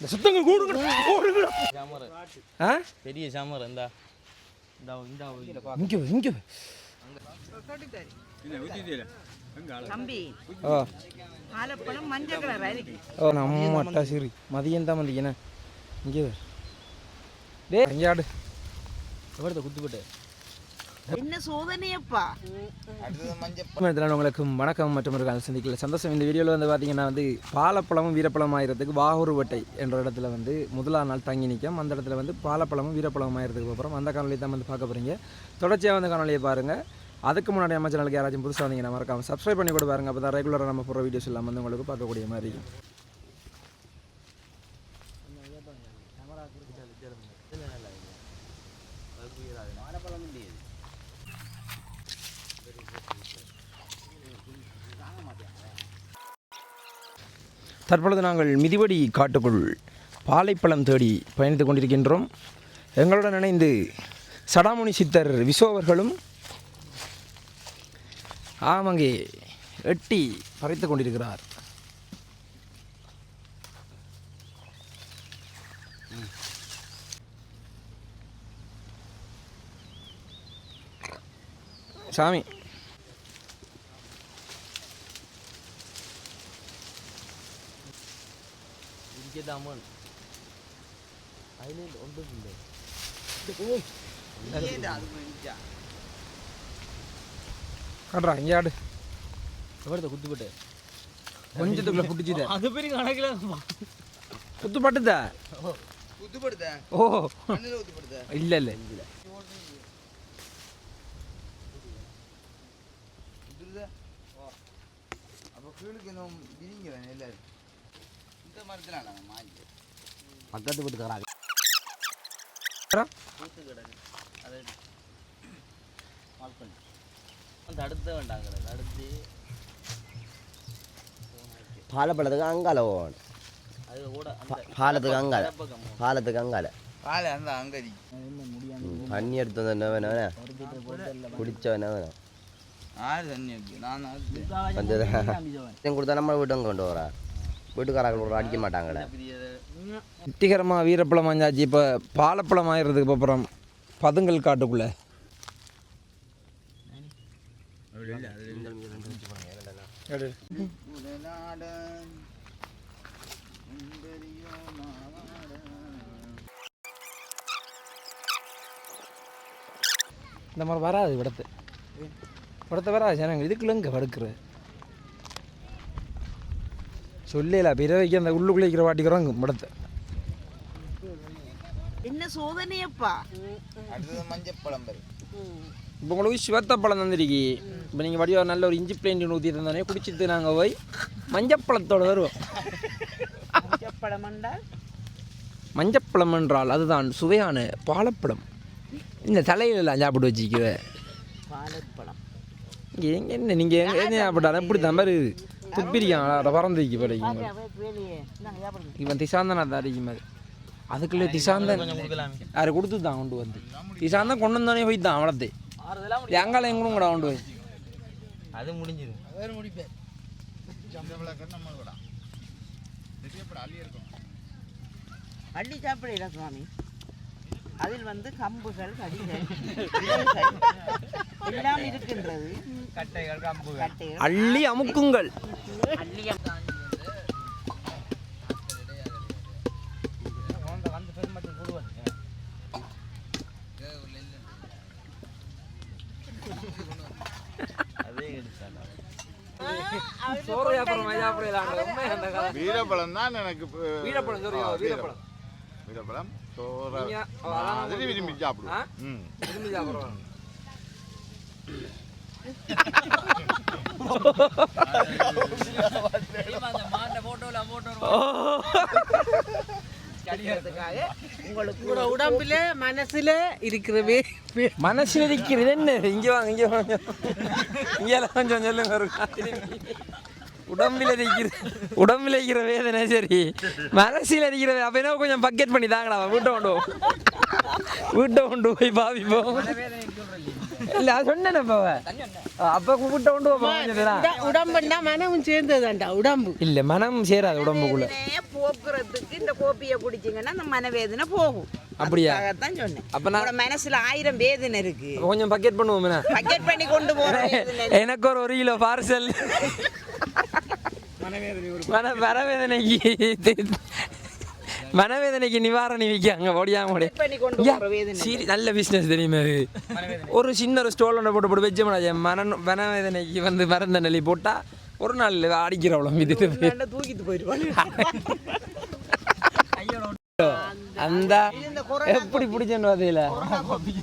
இந்த சுத்தங்க கூடுங்க ஓடுங்க சாமர் ஆ? பெரிய சாமர் இந்த. இந்த இந்த இங்கே இங்கே மதியம் தான் வந்தீங்கண்ணே இங்கே வை. டே இங்கே ஆடு. குத்துப்பட்டு? என்ன சோதனையப்பா? உங்களுக்கு வணக்கம் மற்றும் ஒரு கால சந்திக்கல. சந்தோஷம். இந்த வீடியோவில் வந்து பார்த்தீங்கன்னா வந்து பாலப்பழமும் வீரப்பழமும் ஆயிரத்துக்கு வாகூர் வட்டை என்ற இடத்துல வந்து முதலாம் நாள் தங்கி நிற்கும் அந்த இடத்துல வந்து பாலப்பழமும் வீரப்பழமும் ஆயிரத்துக்கு அப்புறம் அந்த காணொலி தான் வந்து பார்க்க போகிறீங்க தொடர்ச்சியாக வந்து காணொலியை பாருங்கள் அதுக்கு முன்னாடி நம்ம சேனலுக்கு யாராச்சும் புதுசாக வந்தீங்கன்னா மறக்காம சப்ஸ்கிரைப் பண்ணி கூட பாருங்க. அப்போ தான் ரெகுலராக நம்ம போகிற வீடியோஸ் எல்லாம் வந்து உங்களுக்கு பார்க்கக்கூடிய மாதிரி இருக்கும். தற்பொழுது நாங்கள் மிதிவடி காட்டுக்குள் பாலைப்பழம் தேடி பயணித்துக் கொண்டிருக்கின்றோம். எங்களுடன் இணைந்து சடாமுனி சித்தர் விசோவர்களும் ஆமங்கே எட்டி பறைத்து கொண்டிருக்கிறார். சாமி. இடிக்கது அம்மன் ஐலேண்ட் ஒன்றும் இல்லை காட்டுறா இங்கே ஆடு எவ்வளோ குத்துப்பட்டு கொஞ்சத்துக்குள்ள புட்டிச்சுத அது பெரிய கணக்கில் குத்து பட்டுதா குத்துப்படுத்த ஓ கண்ணில் ஊத்துப்படுத்த இல்லை இல்லை குத்துருதா அப்போ கீழுக்கு இன்னும் விரிங்க வேணும் எல்லாரும் இந்த மரத்தில் மாறி பக்கத்து வீட்டுக்காராங்க வரா? கூத்து கிடக்கு அது மால் பண்ணி. அந்த அடுத்த வேண்டாங்க அடுத்து பாலப்பழத்துக்கு அங்கால போகணும். அது கூட அந்த பாலத்துக்கு அங்கால. பக்கம் பாலத்துக்கு அங்கால. பால் அந்த அங்கடி. ம், தண்ணி எடுத்து வந்து என்ன வேணும் வேணும் குடிச்ச என்ன வேணும்? ஆறு தண்ணி இருக்கு. நான் அது கொஞ்சம் கொடுத்தா நம்ம வீட்டுக்கு கொண்டு வரா வீட்டுக்காரர்கள் ஒரு அடிக்க மாட்டாங்களே. வெற்றிகரமாக வீரப்பழம் வாஞ்சாச்சு இப்போ பாலப்பழம் ஆயிடுறதுக்கு அப்புறம் பதுங்கல் காட்டுக்குள்ளே. இந்த மாதிரி வராது விடத்து விடத்த வராது ஜனங்க இதுக்குள்ள இங்கே படுக்கிற சொல்லல பிறவைக்கு அந்த உள்ளுக்குள்ளே இருக்கிற வாட்டிக்கிறோம் விடத்தை என்ன சோதனையப்பா? அடுத்தது மஞ்சப்பழம் பாரு. இப்போ உங்களுக்கு சிவத்த பழம் தந்திருக்கி. இப்போ நீங்கள் வடிவா நல்ல ஒரு இஞ்சி பிளேண்டி ஊற்றி தந்தோடனே குடிச்சிட்டு நாங்கள் போய் மஞ்சப்பழத்தோட வருவோம். பழம் என்றால்? மஞ்சப்பழம் என்றால் அதுதான் சுவையான பாலப்பழம். இந்த தலையிலலாம் சாப்பிட்டு வச்சுக்குவே. பாலப்பழம். இங்கே எங்கே என்ன நீங்கள் எங்கே என்ன சாப்பிட்டாலும் இப்படி தான் மாதிரி துப்பிரிக்கான் பறந்து வைக்க படைக்கும் இவன் திசாந்தனா தான் அடிக்கும் மாதிரி அதுக்குள்ளே திசாந்தன் யாரை கொடுத்து தான் கொண்டு வந்து திசாந்தன் கொண்டு வந்தோடனே போய் தான் ஆறுதெல்லாம் எங்கால எங்களும் கூட கொண்டு போய் அது முடிஞ்சது அள்ளி சாப்பிடல சுவாமி அதில் வந்து கம்புகள் கடிகள் எல்லாம் இருக்கின்றது. கட்டைகள் கம்பு கட்டைகள். அள்ளி அமுக்குங்கள். எடுத்தாங்க சோறு வியாபாரம் கதை வீரப்பழம் தான் எனக்கு வீரப்பழம் வீரப்பழம். வீரப்பழம். சோற நீங்க அதான் மாதிரி விரும்பி? சாப்பிடுவோம் ம் விரும்பி சாப்பிடுவாங்க உங்களோட உடம்புல மனசுல இருக்கிறவே மனசில் இருக்கிறது என்ன? இங்க வாங்க இங்க வாங்க. இங்க கொஞ்சம் சொல்லுங்க. உடம்பில் இருக்கிற உடம்பில் இருக்கிற வேதனை சரி. மனசில் இருக்கிற அப்ப என்ன கொஞ்சம் பக்கெட் பண்ணி தாங்களா வீட்டை கொண்டு போ. வீட்டை கொண்டு போய் பாவிப்போம் இல்லை சொன்னேன் இப்போ அப்போ கூப்பிட்ட கொண்டு உட- உடம்புன்னா மனமும் சேர்ந்ததுதான்டா உடம்பு. இல்லை மனம் சேராது உடம்புக்குள்ள. போக்குறதுக்கு இந்த கோப்பியை குடிச்சிங்கன்னா அந்த மனவேதனை போகும். அப்படியா? அதுக்காகத்தான் சொன்னேன். அப்ப நான்- மனசுல ஆயிரம் வேதனை இருக்கு. கொஞ்சம் பக்கெட் பண்ணுவோம் பக்கெட் பண்ணி கொண்டு போற வேதனை எனக்கு ஒரு ஒரு கிலோ பார்சல் மன மனவேதனைக்கு மனவேதனைக்கு நிவாரணி விற்காங்க போற வேதனை சீரி நல்ல பிஸ்னஸ் தெரியுமா அது ஒரு சின்ன ஒரு ஸ்டோல் ஒன்று போட்டு போட்டு வச்சோம்னா மன மனவேதனைக்கு வந்து மருந்த நெல்லி போட்டால் ஒரு நாள் அடிக்கிறவளோ இது. நல்லா தூக்கிட்டு போயிடுவாங்க அந்த எப்படி பிடிச்சேன்னு பார்த்தீங்களா கோப்பி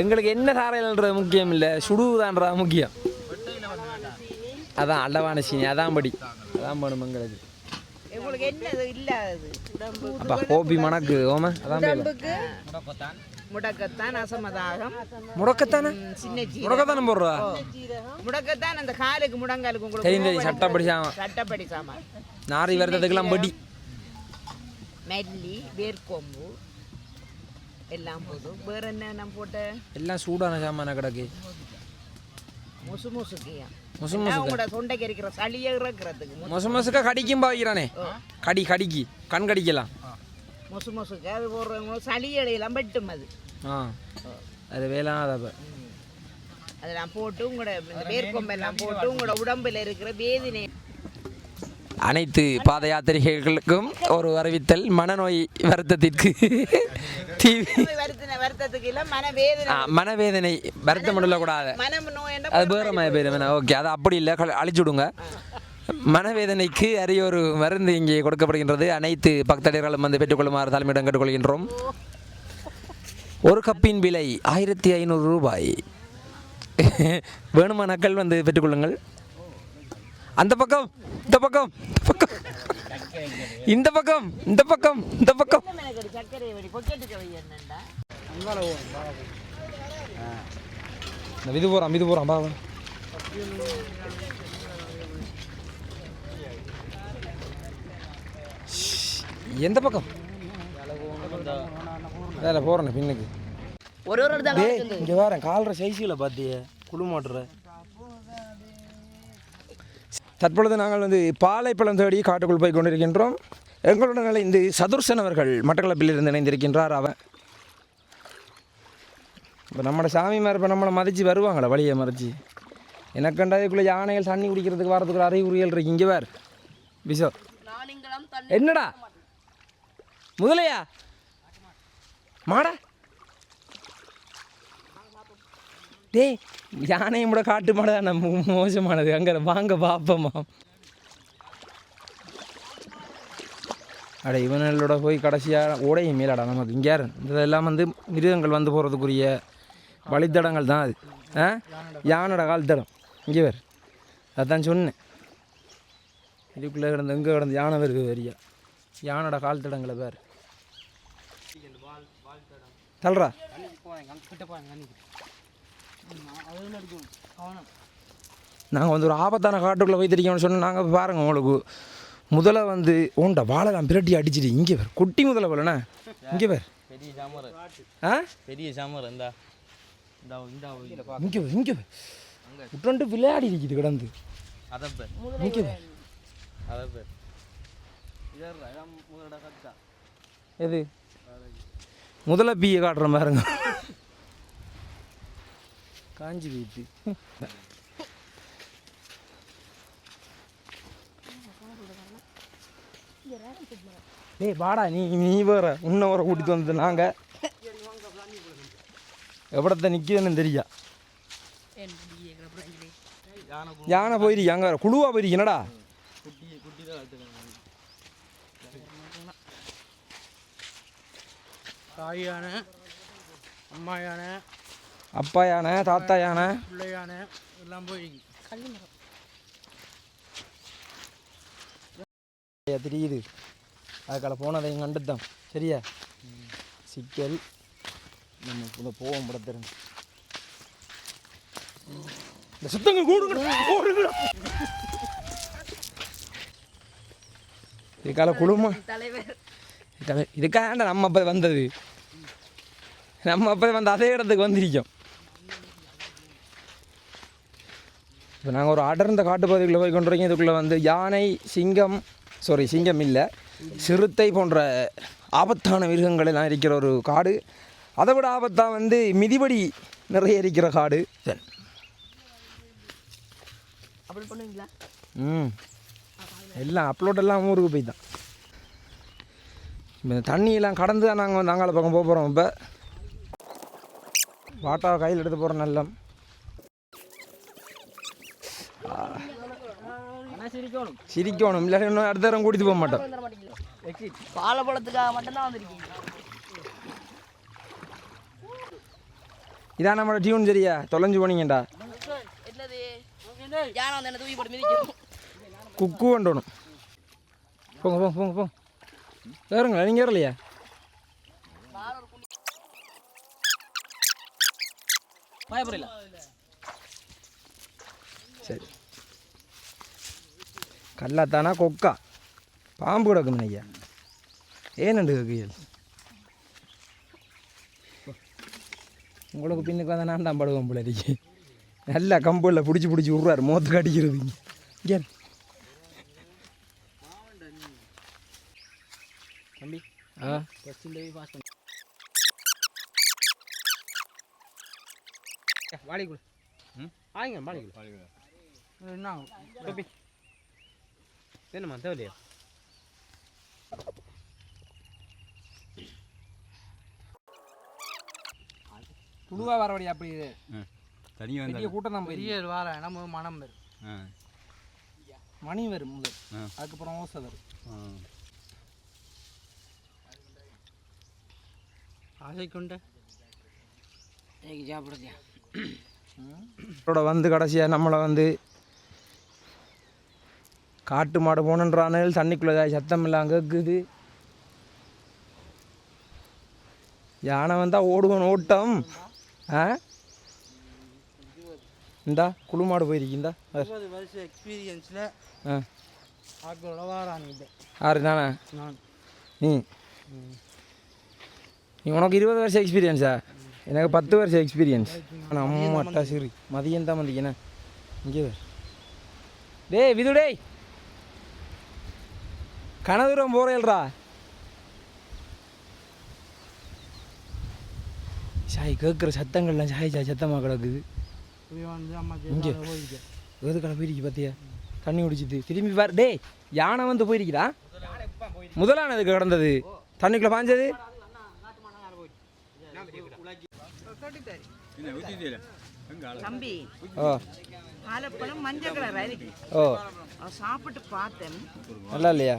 எங்களுக்கு என்ன சாரையில்ன்றது முக்கியம் இல்லை சுடுதான்றது முக்கியம். அதான் அளவான சீனி அதான் படி. அதான் பண்ணும் எங்களுக்கு அப்பா கோபி மணக்கு ஓம அதான் முடக்கத்தான் அசமதாகம். முடக்கத்தானே? முடக்கத்தானே போடுறா? முடக்கத்தான் அந்த காலுக்கு முடங்காலுக்கு உங்களுக்கு தெரியும் சட்டப்படி சாமான் சட்டப்படி சாமான் நாரி வரதுக்கெல்லாம் படி. மல்லி வேர்க்கொம்பு. எல்லாம் போதும். வேற என்ன நான் எல்லாம் சூடான சாமான கிடக்கு. முசு முசுக்கியா? முசு உங்களோட தொண்டைக்கு இருக்கிற சளியை இறக்குறதுக்கு மொச மொசுக்கா கடிக்கும் பாக்கிறானே கடி கடிக்கு. கண் கடிக்கலாம். முசு முசுக்கு அது போடுறவங்க சளி இலையெல்லாம் வெட்டும் அது. ஆ. அது வேளாண் அதெல்லாம் போட்டு உங்களோட இந்த வேர்க்கொம்பெல்லாம் போட்டு உங்களோட உடம்புல இருக்கிற வேதினை அனைத்து பாத யாத்திரிகைகளுக்கும் ஒரு அறிவித்தல் மனநோய் வருத்தத்திற்கு. மனவேதனை. வருத்தம் கூடாது மனம் நோய் அது பேரமாய பேர் ஓகே அது அப்படி இல்லை. க- அழிச்சு விடுங்க மனவேதனைக்கு அரிய ஒரு மருந்து இங்கே கொடுக்கப்படுகின்றது. அனைத்து பக்தர்களும் வந்து பெற்றுக்கொள்ளுமாறு தலைமையிடம் கேட்டுக்கொள்கின்றோம். ஒரு கப்பின் விலை ஆயிரத்தி ஐநூறு ரூபாய். வேணுமானாக்கள் வந்து பெற்றுக்கொள்ளுங்கள். அந்த பக்கம் இந்த பக்கம் இந்த பக்கம் இந்த பக்கம் இந்த பக்கம். இந்த இது போகிறான் இது போகிறான் பாவம். எந்த பக்கம்? வேலை போகிறேன் பின்னுக்கு. ஒரு ஒரு இங்கே வரேன் கால்ற சைஸில் பார்த்தியே குழு மாட்டுற. தற்பொழுது நாங்கள் வந்து பாலைப்பழம் தேடி காட்டுக்குள் போய் கொண்டிருக்கின்றோம். எங்களுடன் இந்த சதுர்சன் அவர்கள் மட்டக்களப்பில் இருந்து இணைந்திருக்கின்றார் அவன் இப்போ நம்மளோட சாமிமார் இப்போ நம்மளை மதித்து வருவாங்களா வழியை மறைச்சி எனக்கு கண்டதுக்குள்ளே யானைகள் தண்ணி குடிக்கிறதுக்கு வரதுக்கு ஒரு அறிகுறிகள் இருக்கு. இங்கே வேறு பிசோ என்னடா? முதலையா? மாடா? டேய் யானையும் கூட காட்டு மாடு தான் நம்ம மோசமானது. அங்கே வாங்க பாப்போமா. அட இவனோட போய் கடைசியாக ஓடையும் மேலாடா நமக்கு இங்கே யாரு? இதெல்லாம் வந்து மிருகங்கள் வந்து போகிறதுக்குரிய வழித்தடங்கள் தான் அது. ஆ? யானோட கால் தடம் இங்கே வேறு அதான் சொன்னேன். இதுக்குள்ளே கிடந்து எங்கே கிடந்து யானை வருது வரியா? யானோட கால் தடங்களை பேர் தல்றா நாங்கள் வந்து ஒரு ஆபத்தான காட்டுக்குள்ளே வைத்திருக்கோம்னு சொன்னால் நாங்கள் பாருங்க உங்களுக்கு. முதல்ல வந்து ஓண்டா வாழைலாம் பிரட்டி அடிச்சிட்டு இங்கே வேறு குட்டி முதல்ல போலண்ணா. இங்கே வேறு பெரிய சாமர் ஆ? பெரிய சாமர் இந்தா. இந்த இந்த இங்கே இங்கே வே விட்டு விளையாடி இருக்குது கிடந்து. அதை பேர். இங்கே வே அதை பேர். எது? முதல்ல பீயை காட்டுற பாருங்க. காஞ்சி போயிட்டு டேய் வாடா நீ நீ வேற. உன்னை வர கூட்டிட்டு வந்தது நாங்கள் எவ்வளோத்த நிற்குதுன்னு தெரியா? யானை போயிருக்கு அங்கே வேற. குழுவா போயிருக்கு என்னடா? தாய் யானை அம்மா யானை அப்பா யானை தாத்தா யானை பிள்ளை யானை எல்லாம் ஐயா, தெரியுது. அதுக்கால போனதை கண்டுத்தான் சரியா? சிக்கல். நம்ம இந்த போவோம் படத்திருங்க இந்த சுத்தங்கள் கூடுங்க இதுக்கால குடும்பம் தலைவர் இதுக்காக நம்ம அப்ப வந்தது. நம்ம அப்போ வந்து அதே இடத்துக்கு வந்திருக்கோம். இப்போ நாங்கள் ஒரு அடர்ந்த காட்டுப்பகுதிக்குள்ளே போய் கொண்டிருக்கோம் இதுக்குள்ளே வந்து யானை சிங்கம் சாரி சிங்கம் இல்லை சிறுத்தை போன்ற ஆபத்தான மிருகங்கள் எல்லாம் இருக்கிற ஒரு காடு. அதை விட ஆபத்தாக வந்து மிதிபடி நிறைய இருக்கிற காடு. அப்படி பண்ணுவீங்களா? ம். எல்லாம் அப்லோட் எல்லாம் ஊருக்கு போய் தான். இந்த தண்ணியெல்லாம் கடந்து தான் நாங்கள் வந்து அங்காள பக்கம் போக போகிறோம் இப்போ. வாட்டாவை கையில் எடுத்து போகிறோம் நல்லம். சிரிக்கணும். இல்லாட்டி இன்னும் அடுத்த தரம் கூட்டிட்டு போக மாட்டோம். பாலப்பழத்துக்காக மட்டும்தான் வந்திருக்கீங்க. இதான் நம்மளோட டியூன் சரியா? தொலைஞ்சு போனீங்கடா. என்னது? யானை வந்து என்ன தூக்கி போட்டு மிதிக்கும்? குக்கு கொண்டணும். போங்க போங்க போங்க போங்க. ஏறுங்களா? நீங்கள் ஏறலையா? பயப்படல சரி. கல்லாத்தானா கொக்கா? பாம்பு கிடக்கும் ஐயா. ஏனண்டு கேக்குகள் உங்களுக்கு பின்னுக்கு வந்தால் நான் தான் படுவோம் போல இருக்கு. நல்லா கம்புல பிடிச்சி பிடிச்சி விட்றாரு மோத்துக்கு அடிக்கிறது இங்கே. தம்பி ஆ? வாடிக்குள்ள ம்? ஆயிங்க வாடிக்குள்ள என்ன? என்னம்மா தேவையில்லையா துளுவாக வரவடி அப்படி இது. தனியாக பெரிய கூட்டம் தான் பெரிய வாரம் நம்ம மனம் வரும் மணி வரும் முதல். அதுக்கப்புறம் ஓசை வரும் ஆசை கொண்ட இதோட வந்து கடைசியாக நம்மளை வந்து காட்டு மாடு போகணுன்றானு தண்ணிக்குள்ளே சத்தம் இல்லாம கேட்குது யானை வந்தால் ஓடுவோம் ஓட்டம். ஆ? இந்தா குழு மாடு இருபது வருஷம் எக்ஸ்பீரியன்ஸில் ஆ. ஆக்களோட வாரான் இல்லை யாரு நானா? நான். நீ? நீ உனக்கு இருபது வருஷம் எக்ஸ்பீரியன்ஸா எனக்கு பத்து வருஷம் எக்ஸ்பீரியன்ஸ் நம்ம அட்டா சரி. மதியம் தான் வந்தீங்கண்ணா இங்கே. டேய் விது டேய். கனதூரம் போகிறேல்ரா சாய் கேட்குற சத்தங்கள்லாம் சாய் சாய் சத்தமாக கிடக்குது. இங்கே. ஜெயிலால போயிருக்கு ஏது கடை போயிருக்கு பார்த்தியா தண்ணி குடிச்சிட்டு. திரும்பி பார். டேய் யானை வந்து போயிருக்குதா முதலானது கிடந்தது. தண்ணிக்குள்ளே பாஞ்சது? தம்பி. ஓ பாலப்பழம் மஞ்சள் கலர் இருக்கு ஓ. சாப்பிட்டு பார்த்தேன். நல்லா இல்லையா?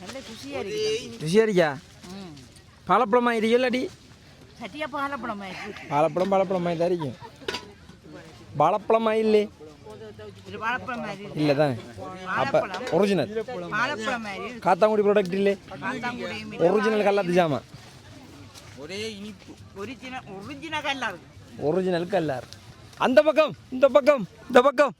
நல்ல ருசியா இருக்கு ருசியா இருக்கியா ம் பழப்பழமா இருக்கு இல்லாடி. சட்டியா பாலப்பழம் இருக்கு பழப்பழம் பழப்பழமா தான் இருக்கும் பழப்பழமா இல்லை. இது வாழைப்பழம் மாதிரி இருக்கு இல்லை தானே. அப்போ ஒரிஜினல் வாழைப்பழம் இருக்கு. காத்தாங்குடி ப்ராடக்ட் இல்லை. காத்தாங்குடியும் ஒரிஜினல் கல்லாத்து ஜாமான். ஒரே இனிப்பு. ஒரிஜினல் ஒரிஜினல் கல்லா இருக்கு ஒரிஜினல் கல்லார் அந்த பக்கம் இந்த பக்கம் இந்த பக்கம்.